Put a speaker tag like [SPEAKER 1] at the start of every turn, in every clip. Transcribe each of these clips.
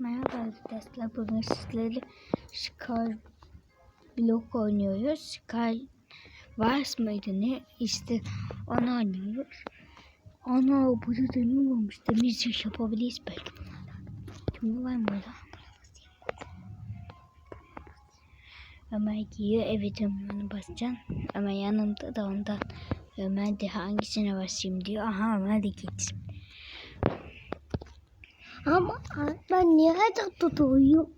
[SPEAKER 1] Merhaba arkadaşlar. Bugün sizlerle Scar Block oynuyoruz. Scar Wars mıydı ne? İşte onu oynuyoruz. Ana burada demir varmış. Demir iş yapabiliriz belki bunlardan. Şimdi var mı burada? Ömer giyiyor. Evet Ömer'e basacağım. Ömer yanımda da ondan. Ömer de hangisine basayım diyor. Aha Ömer de gitsin.
[SPEAKER 2] Ama ben niye hadi tutuyorum?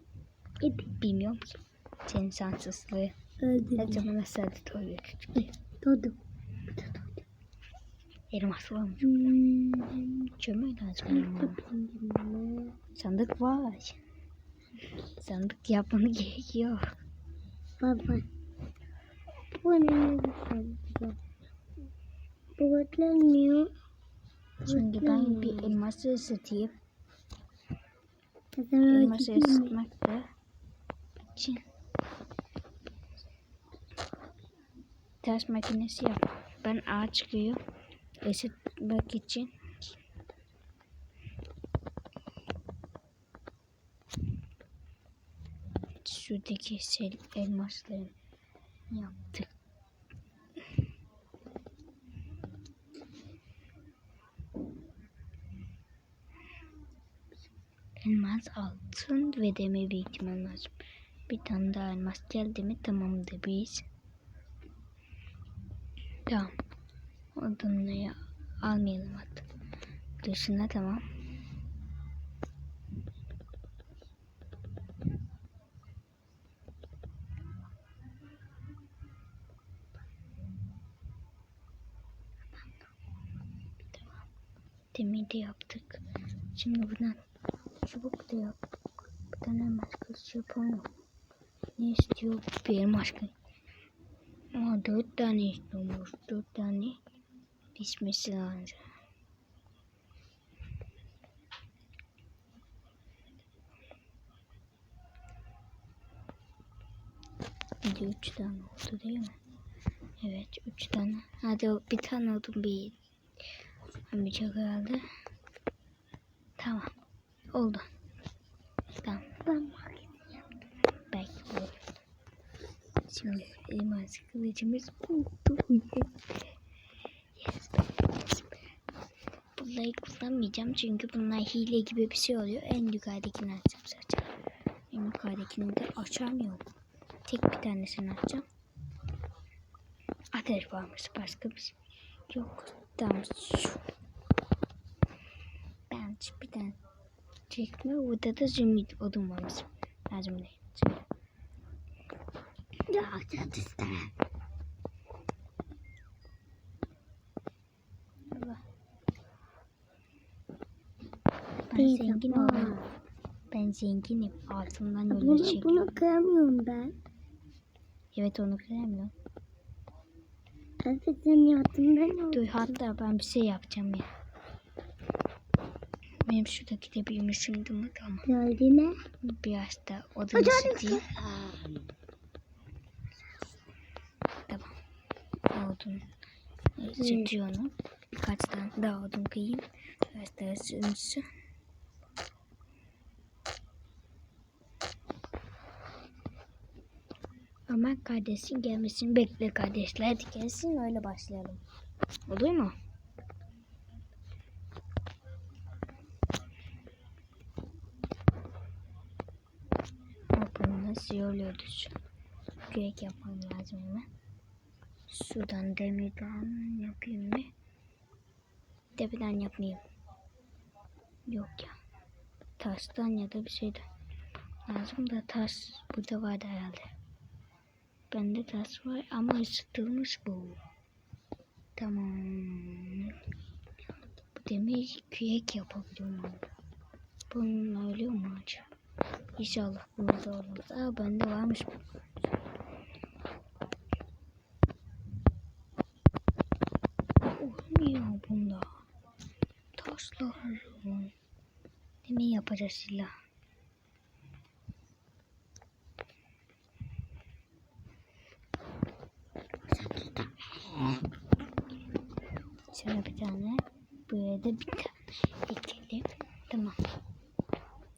[SPEAKER 1] E, bilmiyorum ki. Senin şanssızlığı. Her
[SPEAKER 2] Öldüm.
[SPEAKER 1] zaman nasıl tutuyor çocuk.
[SPEAKER 2] Tuttum.
[SPEAKER 1] Elmas var mı?
[SPEAKER 2] Hmm.
[SPEAKER 1] Çömeği lazım. Sandık var. Sandık yapmanı gerekiyor.
[SPEAKER 2] Baba. Bu ne? Bu ötlenmiyor.
[SPEAKER 1] Şimdi ben bir elması ısıtayım. Elması ısıtmak da için ters makinesi yap. Ben ağaç çıkıyor. Isıtmak için şuradaki sel elmasları yaptık. Elmas altın ve demir biriktirmem lazım. Bir tane daha elmas geldi mi tamamdır biz. Tamam. Odunları almayalım hatta. Dışına. Tamam. Demir de yaptık. Şimdi buradan çubuk da yap. Bir tane kılıç yapalım. Ne istiyor? Bir kılıç. Aa, dört tane istiyormuş. Dört tane pişmesi lazım. De üç tane oldu değil mi? Evet üç tane. Hadi bir tane oldu bir. Bir çok herhalde. Tamam. Oldu. Tamam.
[SPEAKER 2] Ben
[SPEAKER 1] Belki olur. Şimdi elmas kılıcımız oldu. Yes. Bunları kullanmayacağım çünkü bunlar hile gibi bir şey oluyor. En yukarıdakini açacağım sadece. En yukarıdakini de açamıyorum. Tek bir tanesini açacağım. Ateş varmış başka bir şey yok. Tamam. Ben bir tane çekme. Burada da zümrüt odun varmış. Lazım. Zümrüt.
[SPEAKER 2] Ya çok istemem.
[SPEAKER 1] Ben
[SPEAKER 2] Bir
[SPEAKER 1] zengin
[SPEAKER 2] defa.
[SPEAKER 1] oldum. Ben zenginim. Altından öyle
[SPEAKER 2] Bunu,
[SPEAKER 1] çekiyorum.
[SPEAKER 2] bunu kıramıyorum ben.
[SPEAKER 1] Evet onu kıramıyorum.
[SPEAKER 2] Evet senin ol.
[SPEAKER 1] Dur hatta ben bir şey yapacağım ya. Benim şuradaki de bir şimdi tamam.
[SPEAKER 2] Geldi ne?
[SPEAKER 1] Biraz da
[SPEAKER 2] Hadi
[SPEAKER 1] sıkayım. Tamam. Odun. Sıkıyor onu. Birkaç tane daha odun kıyayım. Biraz daha ısınsın. Ömer kardeşin gelmesini bekle kardeşler. Hadi gelsin öyle başlayalım. Olur mu? Yoluyoruz? Kürek yapmam lazım hemen. Sudan demirden yapayım mı? Tepeden yapmayayım. Yok ya. Taştan ya da bir şeyden. Lazım da taş burada vardı herhalde. Bende taş var ama ısıtılmış bu. Tamam. Bu demir kürek yapabiliyorum. Bunun öyle mu acaba? İnşallah bunda olmaz. Aa bende varmış. Olmuyor bunda. Taşlar. Demir yapacağız silah. Şöyle bir tane. Buraya da bir tane ekelim. Tamam.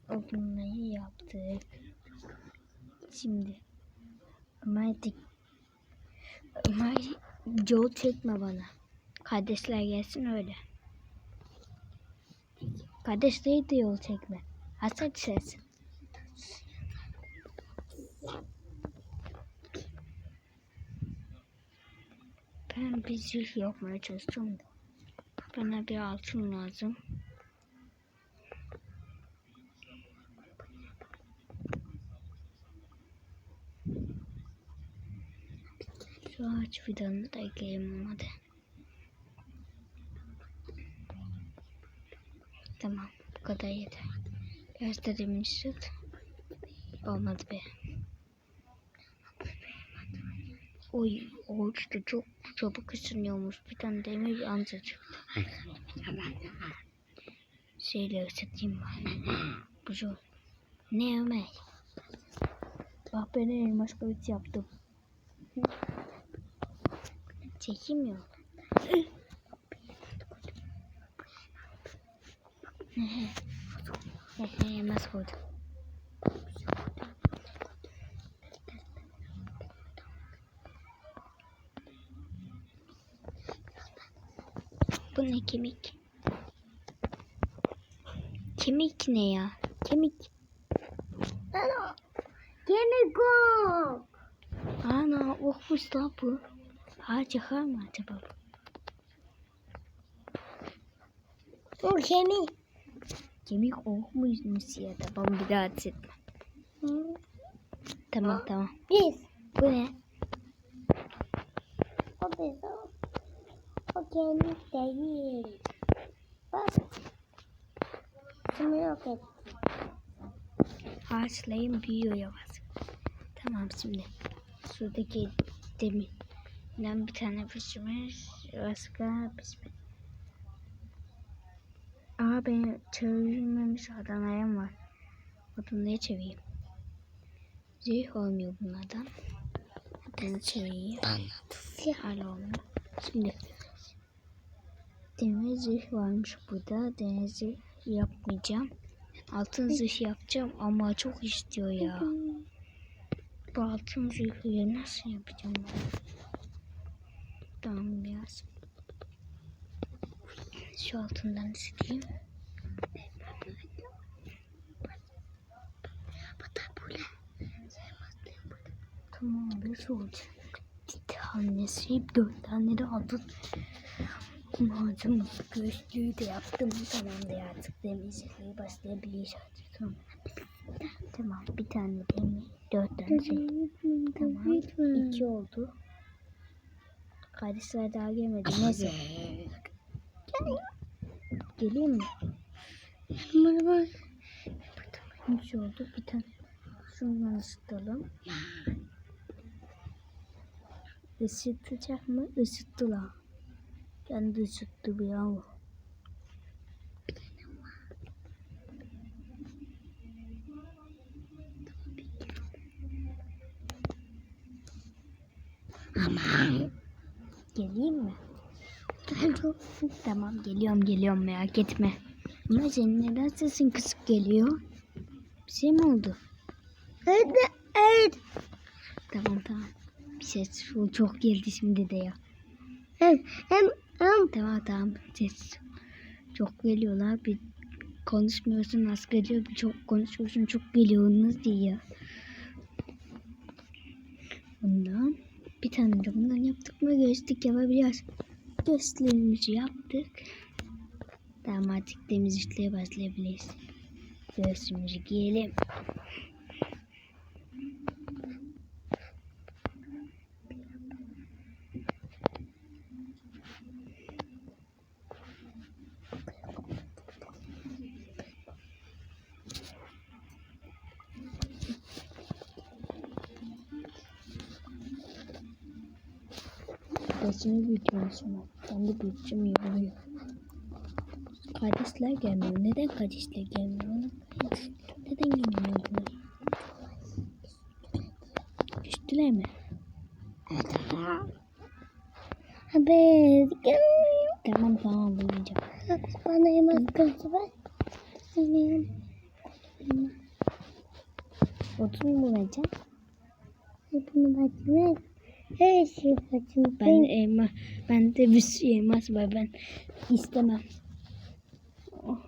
[SPEAKER 1] Odunları yaptık. Şimdi Ömer dik Ömer yol çekme bana. Kardeşler gelsin öyle. Kardeşleri de yol çekme. Hasret ses. Ben bir zırh yapmaya çalışıyorum da. Bana bir altın lazım. Şu ağaç fidanını da ekleyelim olmadı. Tamam bu kadar yeter. Demir süt. Olmadı be. Oy ağaç da çok çabuk ısınıyormuş. Bir tane demir anca çıktı. Şeyle ısıtayım ben. Bu zor. Ne Ömer? Bak ben elmas kılıç yaptım. Çekemiyor. Hehe elmas koydum. Bu ne kemik? Kemik ne ya? Kemik.
[SPEAKER 2] Ana. Kemik yok.
[SPEAKER 1] Ana la bu. Ağaç yakar mı acaba? bu?
[SPEAKER 2] Kemik.
[SPEAKER 1] Kemik okmuş ya tamam bir daha etme.
[SPEAKER 2] Hı.
[SPEAKER 1] Tamam tamam.
[SPEAKER 2] Biz.
[SPEAKER 1] Bu ne?
[SPEAKER 2] O biz o. O kemik değil. Bak. Şunu yok et.
[SPEAKER 1] Ağaçlayın büyüyor yavaş. Tamam şimdi. Sudaki demirden bir tane pişmiş. Başka pişmiş. Aa benim çevirmemiş Adana'ya var. Adana'ya çevireyim. Zırh olmuyor bunlardan. Ben çevireyim. Hala olmuyor. Şimdi demir zırh varmış burada. Demir zırh yapmayacağım. Altın zırh yapacağım ama çok istiyor ya. Bu altın zırhı nasıl yapacağım ben? Tamam biraz. Şu altından sileyim. Tamam nasıl olacak? Bir tanesi dört tane de aldım. Malzeme gözlüğü de yaptım. Tamam da artık temizliğe başlayabiliriz artık. Tamam. Tamam bir tane demir. Dört tane şey. Tamam. iki oldu. Kardeşler daha gelmedi. Neyse. Geleyim mi?
[SPEAKER 2] Merhaba.
[SPEAKER 1] Üç oldu. Bir tane. Şundan ısıtalım. Isıtacak mı? Isıttılar. Kendi ısıttı bir yahu. Geleyim mi? Tamam geliyorum geliyorum merak etme. Ama senin neden sesin kısık geliyor? Bir şey mi oldu?
[SPEAKER 2] Evet. Evet.
[SPEAKER 1] Tamam tamam. Bir ses çok geldi şimdi de ya.
[SPEAKER 2] Hem hem hem
[SPEAKER 1] Tamam tamam ses çok geliyorlar. Bir konuşmuyorsun az geliyor. Bir çok konuşuyorsun çok geliyor. Nasıl ya? Bundan bir tane de bundan yaptık mı göğüslük yapabiliyoruz. Göğüslerimizi yaptık. Tamam artık başlayabiliriz. Göğsümüzü giyelim. Saçını büyütüyorsun. Ben de büyüteceğim yoruluyor. Kardeşler gelmiyor. Neden kardeşler gelmiyor? Neden gelmiyor bunlar? Küstüler mi?
[SPEAKER 2] Haber.
[SPEAKER 1] Tamam tamam bulacağım.
[SPEAKER 2] Bana yemek kılıcı ver. Seni
[SPEAKER 1] Odun mu bulacağım?
[SPEAKER 2] Bakayım.
[SPEAKER 1] Ben elma, ben de bir sürü elmas var ben istemem. Oh,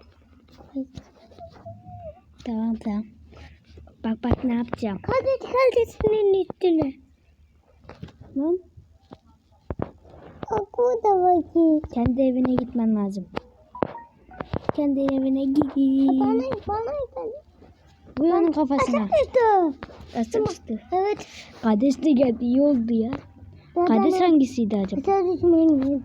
[SPEAKER 1] tamam tamam. Bak bak ne yapacağım.
[SPEAKER 2] Hadi kaldesinin üstüne.
[SPEAKER 1] Lan
[SPEAKER 2] Bak o da bakayım.
[SPEAKER 1] kendi evine gitmen lazım. Kendi evine git.
[SPEAKER 2] Bana bana gel.
[SPEAKER 1] Vur onun kafasına.
[SPEAKER 2] Açtı.
[SPEAKER 1] Asıktı.
[SPEAKER 2] Evet.
[SPEAKER 1] Kardeş de geldi iyi oldu ya. Kardeş hangisiydi acaba?
[SPEAKER 2] Sen düşmanım.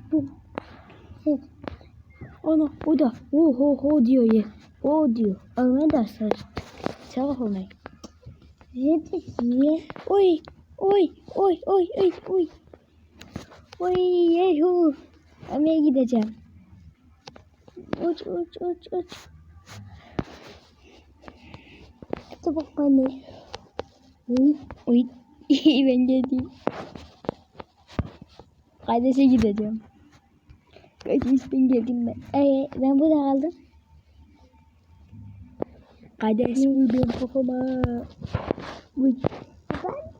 [SPEAKER 1] Ana o da o ho ho diyor ya. O diyor. Ömer de sarı. Sağ Ömer.
[SPEAKER 2] Yetişiyor.
[SPEAKER 1] Oy oy oy oy oy oy. Oy yehu. Ömer'e gideceğim. Uç uç uç uç.
[SPEAKER 2] Hadi bak bana.
[SPEAKER 1] Oy oy. ben geldim. Kardeşe gideceğim. Kardeş ben geldim ben. Ee, ben burada kaldım. Kardeş vur benim kafama. Uy.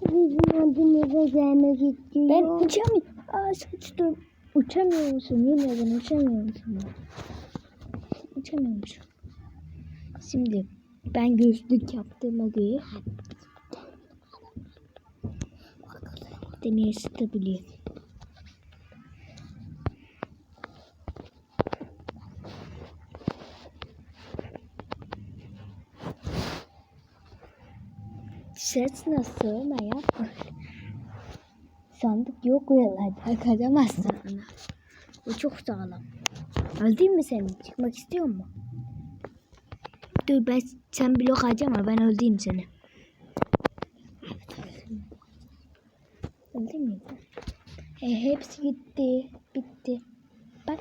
[SPEAKER 2] Ben bizim adımıza gelmek istiyorum.
[SPEAKER 1] Ben uçamıyorum. Aa sıçtım. Uçamıyor musun? Ederim uçamıyor musun? Uçamıyor musun? Şimdi ben gözlük yaptığıma göre deney ısıtabiliyor. Ses nasıl? Ne yapma. Sandık yok buralarda. Kazamazsın ana. Bu çok sağlam. Öldün mü sen? Çıkmak istiyor mu? Dur ben sen blok harcama ben öldüreyim seni. Öldün mü? E, hepsi gitti. Bitti. Bak.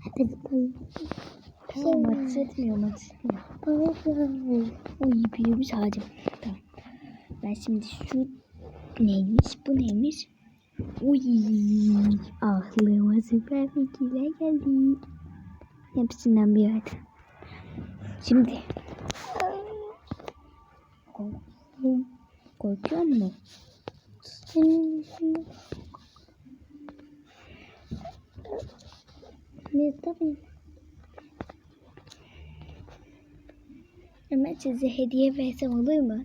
[SPEAKER 2] Hadi bana.
[SPEAKER 1] Tamam maç etmiyor maç etmiyor. Uy büyümüş ağacım. Tamam. Ben şimdi şu neymiş bu neymiş? Uy aklıma süper fikirler geldi. Hepsinden bir hadi. Şimdi. Korkuyor mu?
[SPEAKER 2] Ne tabii.
[SPEAKER 1] Hemen size hediye versem olur mu?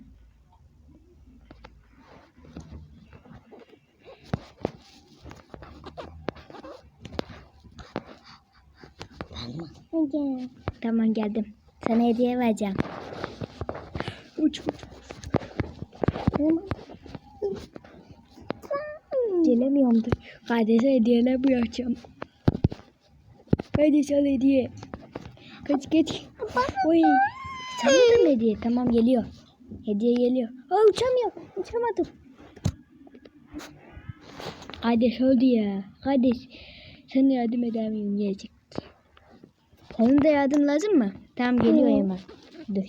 [SPEAKER 2] Hadi.
[SPEAKER 1] Tamam geldim. Sana hediye vereceğim. Uç uç. Gelemiyorum da. Kardeşe hediyeler bırakacağım. Sana hediye. Kaç geç. Oy. Da mı hediye? Tamam geliyor. Hediye geliyor. Aa uçamıyor. Uçamadım. Kardeş öldü ya. Kardeş. Sana yardım edemiyorum gelecek. Onun da yardım lazım mı? Tamam geliyor hemen. Dur.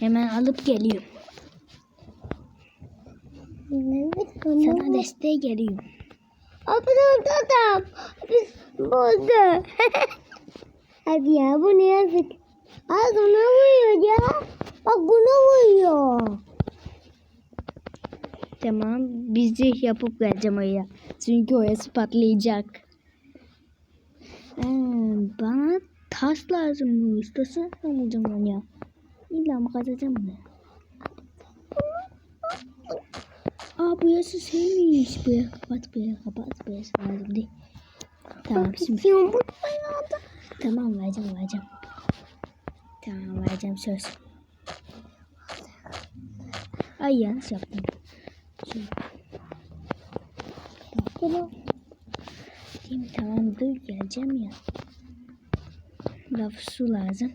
[SPEAKER 1] Hemen alıp geliyorum.
[SPEAKER 2] Evet.
[SPEAKER 1] Sana desteğe geliyorum.
[SPEAKER 2] Abi dur adam. Biz burada. Hadi ya bu ne yazık. Aa buna vuruyor ya. Bak buna vuruyor.
[SPEAKER 1] Tamam. Bizi yapıp geleceğim oraya. Çünkü orası patlayacak. Ee, bana taş lazım. Ustası alacağım ben ya. İlla mı kazacağım bunu? Aa burası şeymiş. Buraya kapat, buraya kapat. Burası lazım değil. Tamam şimdi. Tamam vereceğim vereceğim. Tamam vereceğim söz. Ay yanlış yaptım.
[SPEAKER 2] Tamam.
[SPEAKER 1] Tamam dur geleceğim ya. Laf su lazım.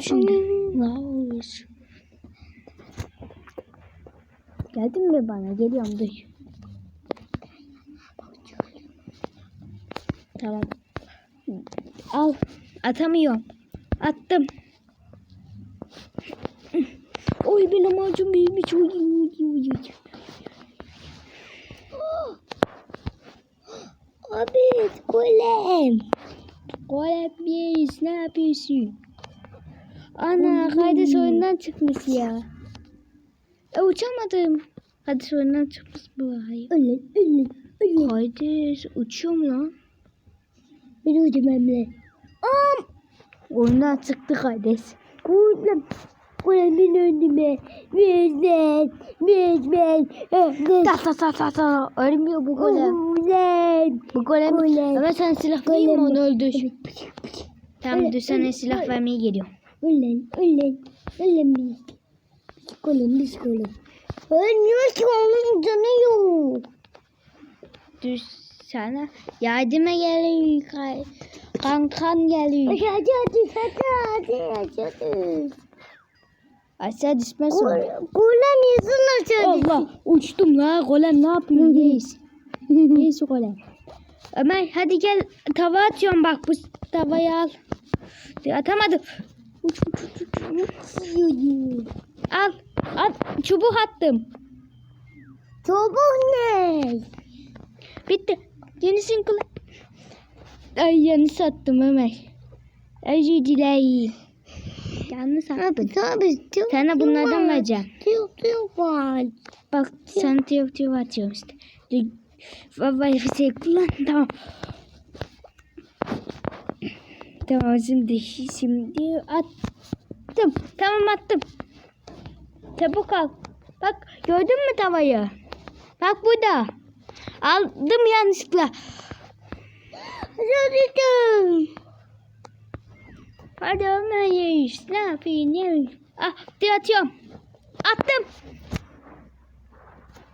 [SPEAKER 1] Şimdi lav su. Geldin mi bana? Geliyorum dur. Tamam. Al. Atamıyorum. Attım. Oy benim ağacım büyümüş. Oy, oy, oy, oy.
[SPEAKER 2] Abi golem.
[SPEAKER 1] Golem Yeğiz ne yapıyorsun? Ana kardeş oyundan çıkmış ya. E uçamadım. Kardeş oyundan çıkmış bu ay.
[SPEAKER 2] Öyle öyle öyle.
[SPEAKER 1] Kardeş uçuyorum lan.
[SPEAKER 2] Bir ucum emre. Am.
[SPEAKER 1] Oyundan çıktı kardeş.
[SPEAKER 2] Kulem. Kulemin önüme. Bizden. Bizden.
[SPEAKER 1] Ta ta ta ta ta. Ölmüyor bu golem.
[SPEAKER 2] Kulem.
[SPEAKER 1] Bu golem.
[SPEAKER 2] Golem.
[SPEAKER 1] Ama sen silah vereyim mi
[SPEAKER 2] Golem.
[SPEAKER 1] onu öldürsün. Tamam dur sana silah vermeye geliyorum.
[SPEAKER 2] Ulen, ulen biz. Biz kolum, biz kolum. Ölmüyor ki onun canı yok.
[SPEAKER 1] Dur sana yardıma geliyor. Kankan geliyor.
[SPEAKER 2] Düştü, aşağı düştü, aşağı düştü.
[SPEAKER 1] Aşağı düşmez o.
[SPEAKER 2] Kulem yüzün aşağı düştü.
[SPEAKER 1] Allah uçtum la golem ne yapıyorsun reis? reis golem. Ömer hadi gel tava atıyorum bak bu tavayı al. Atamadım. Uç uç uç uç. uç. Al al çubuk attım.
[SPEAKER 2] Çabuk ne?
[SPEAKER 1] Bitti. Yenisini kullan. Ay yanlış attım Ömer. Özür dilerim. Yanlış attım.
[SPEAKER 2] Abi tabi çok
[SPEAKER 1] Sana bunlardan vereceğim.
[SPEAKER 2] Çok çok var.
[SPEAKER 1] Bak sen tüyo tüyo atıyorum işte. Baba bir şey kullan. Tamam. Tamam şimdi şimdi attım. Tamam attım. Çabuk al. Bak gördün mü tavayı? Bak burada. Aldım yanlışlıkla.
[SPEAKER 2] Aşağı
[SPEAKER 1] Hadi Ömer yiyiş. Ne yapayım? Ne yapayım? Ah dur atıyorum. Attım.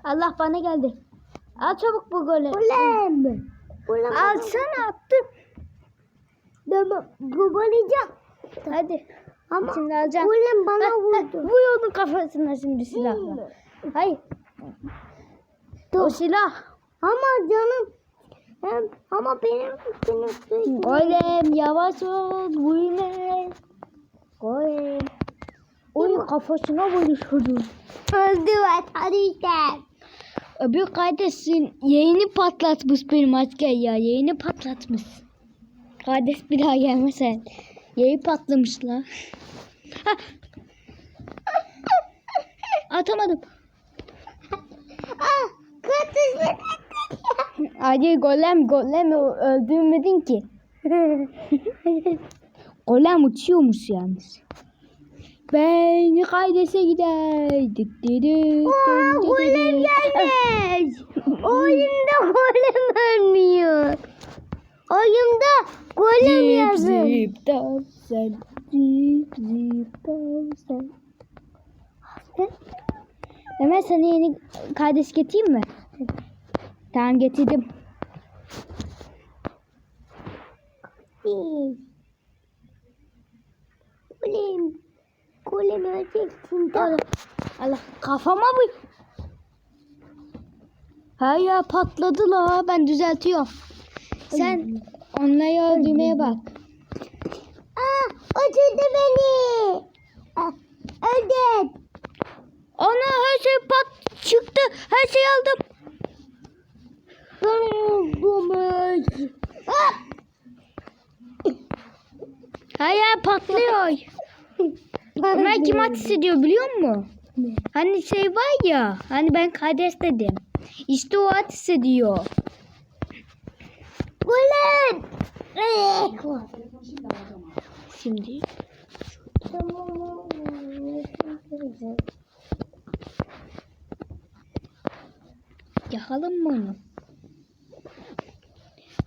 [SPEAKER 1] Allah bana geldi. Al çabuk bu golü.
[SPEAKER 2] Kulem. Kulem.
[SPEAKER 1] Alsana attım.
[SPEAKER 2] Tamam. Kubalayacağım.
[SPEAKER 1] Hadi.
[SPEAKER 2] Ama
[SPEAKER 1] Şimdi alacağım.
[SPEAKER 2] Kulem bana
[SPEAKER 1] heh,
[SPEAKER 2] vurdu.
[SPEAKER 1] Vur onun kafasına şimdi silahla. Hayır. O silah.
[SPEAKER 2] Ama canım. Hem, ama benim benim
[SPEAKER 1] Golem yavaş ol. Vurma. Golem. Oy kafasına vuruşurdu.
[SPEAKER 2] öldü ve tarihten.
[SPEAKER 1] Öbür kardeşin yayını patlatmış benim asker ya. Yayını patlatmış. Kardeş bir daha gelmesen. Yayı patlamışlar. Atamadım.
[SPEAKER 2] Ah, katısı.
[SPEAKER 1] Hadi golem golem öldürmedin ki. golem uçuyormuş yalnız. Ben kardeşe gider. Dık dık dık
[SPEAKER 2] Aa,
[SPEAKER 1] dık dık
[SPEAKER 2] golem gelmiş. Oyunda golem ölmüyor. Oyunda golem
[SPEAKER 1] Zip
[SPEAKER 2] yazın.
[SPEAKER 1] zip dansen. Zip zip dansen. Ömer sana yeni kardeş getireyim mi? Tamam getirdim.
[SPEAKER 2] Golem. Golem öleceksin.
[SPEAKER 1] Allah, Allah kafama bu. Ha ya patladı la ben düzeltiyorum. Sen onları öldürmeye bak.
[SPEAKER 2] Aa, öldürdü beni. Ah, öldü.
[SPEAKER 1] Ana her şey pat çıktı. Her şey aldım. Her yer patlıyor. Ömer kim ateş ediyor biliyor musun? Hani şey var ya. Hani ben kardeş dedim. İşte o ateş ediyor.
[SPEAKER 2] Eh.
[SPEAKER 1] Şimdi. Yakalım mı onu?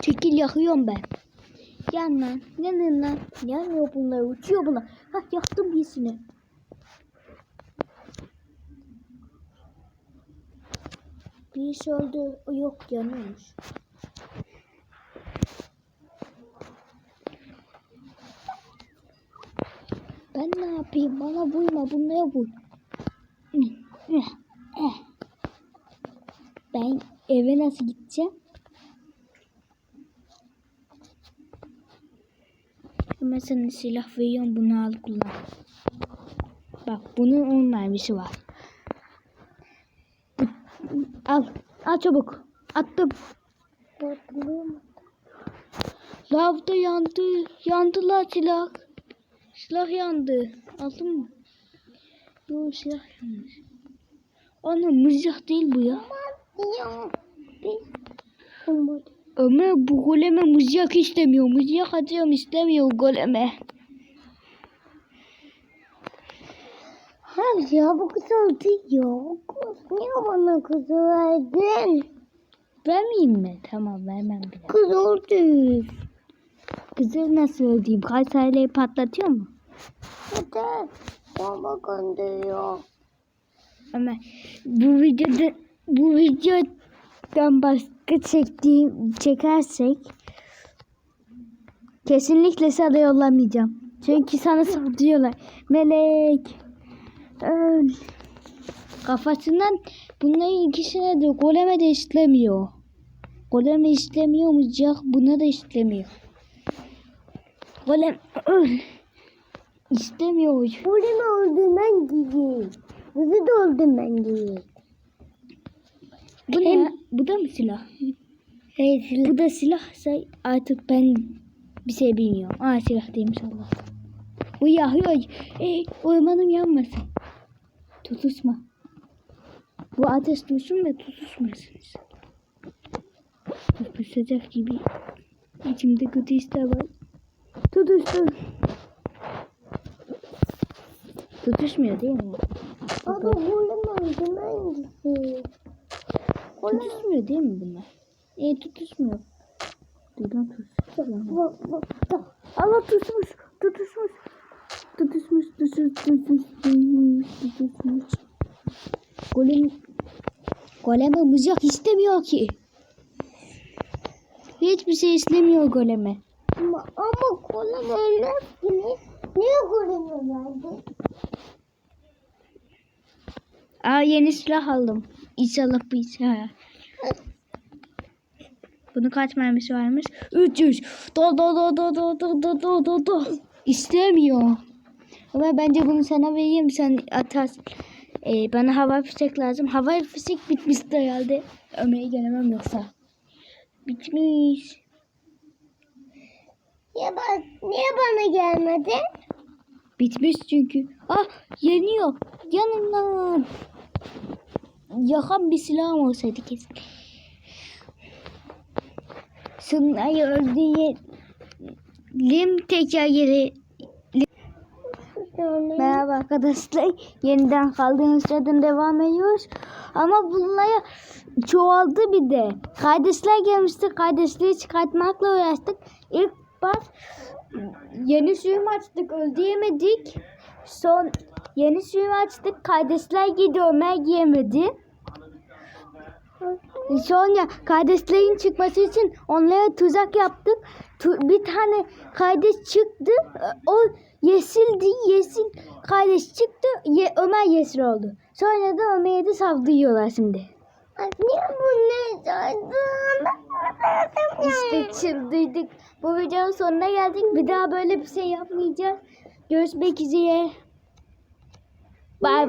[SPEAKER 1] Çekil yakıyorum ben. Yan lan. Yanın lan. Yanmıyor bunlar. Uçuyor bunlar. Hah yaktım birisini. Birisi öldü. Yok yanıyormuş. Ben ne yapayım? Bana vurma. Bunlara vur. Ben eve nasıl gideceğim? Hemen sana silah veriyorum. Bunu al kullan. Bak bunun 10 mermisi var. Bu- Al. Al çabuk. Attım. Lavda yandı. Yandılar silah. Silah yandı. Aldın mı? Yok silah yanmış. Ana mızrak değil bu ya.
[SPEAKER 2] Ya. Biz. Kumbat.
[SPEAKER 1] Ömer bu goleme mızrak istemiyor. Mızrak atıyorum istemiyor goleme.
[SPEAKER 2] Abi ya bu kız oldu ya. Kız niye bana kızı verdin?
[SPEAKER 1] Vermeyeyim mi? Tamam vermem bile.
[SPEAKER 2] Kız oldu.
[SPEAKER 1] Kızı nasıl öldüreyim? Kayseri'yi patlatıyor mu?
[SPEAKER 2] Hadi. Baba gönderiyor.
[SPEAKER 1] Ömer bu videoda bu videodan başka çektiğim çekersek kesinlikle sana yollamayacağım. Çünkü sana saldırıyorlar. Melek öl. Kafasından bunların ikisine de goleme de işlemiyor. Goleme işlemiyor mızrak buna da işlemiyor. Golem öl. İstemiyor.
[SPEAKER 2] Mu öldürmen gibi? Kızı da öldürmen gibi.
[SPEAKER 1] Bu ne? ya? Bu da mı silah?
[SPEAKER 2] Hey,
[SPEAKER 1] Bu da silahsa artık ben bir şey bilmiyorum. Aa silah değilmiş Allah. Bu yakıyor. Ey ormanım yanmasın. Tutuşma. Bu ateş tutuşsun ve tutuşmasın. Tutuşacak gibi. İçimde kötü hisler var. Tutuştu. Tutuşmuyor değil mi?
[SPEAKER 2] Baba bunu mu öldürmen gibi?
[SPEAKER 1] Tutuşmuyor değil mi bunlar? E tutuşmuyor. Dur lan tutuşmuyor. Allah tutmuş, tutuşmuş. Tutuşmuş, tutuşmuş, tutuşmuş, tutuşmuş. Golem, goleme mızrak istemiyor ki. Hiçbir şey istemiyor goleme.
[SPEAKER 2] Ama, ama kolum ölmez ki. Niye kolumu verdin?
[SPEAKER 1] Aa yeni silah aldım. İnşallah bu silah. Bunun kaç mermisi varmış? 300. Do do do do do do do do do do. İstemiyor. Ama bence bunu sana vereyim sen atarsın. Ee, bana hava fişek lazım. Hava fişek bitmişti herhalde. Ömer'e gelemem yoksa. Bitmiş.
[SPEAKER 2] Ya bak, niye bana gelmedin?
[SPEAKER 1] Bitmiş çünkü. Ah yanıyor. Yanından. Yakan bir silahım olsaydı kesin. Sunay'ı öldürelim tekrar geri. Merhaba arkadaşlar. Yeniden kaldığımız yerden devam ediyoruz. Ama bunlara çoğaldı bir de. Kardeşler gelmişti. Kardeşleri çıkartmakla uğraştık. İlk baş yeni suyum açtık. Öldüremedik. Son yeni suyum açtık. Kardeşler giydi. Ömer giyemedi. Sonra kardeşlerin çıkması için onlara tuzak yaptık. Bir tane kardeş çıktı. O yesildi. Yesil kardeş çıktı. Ye- Ömer yesil oldu. Sonra da Ömer'e de saldırıyorlar şimdi.
[SPEAKER 2] Niye bunu?
[SPEAKER 1] İşte çıldırdık. Bu videonun sonuna geldik. Bir daha böyle bir şey yapmayacağız. Görüşmek üzere. Bye.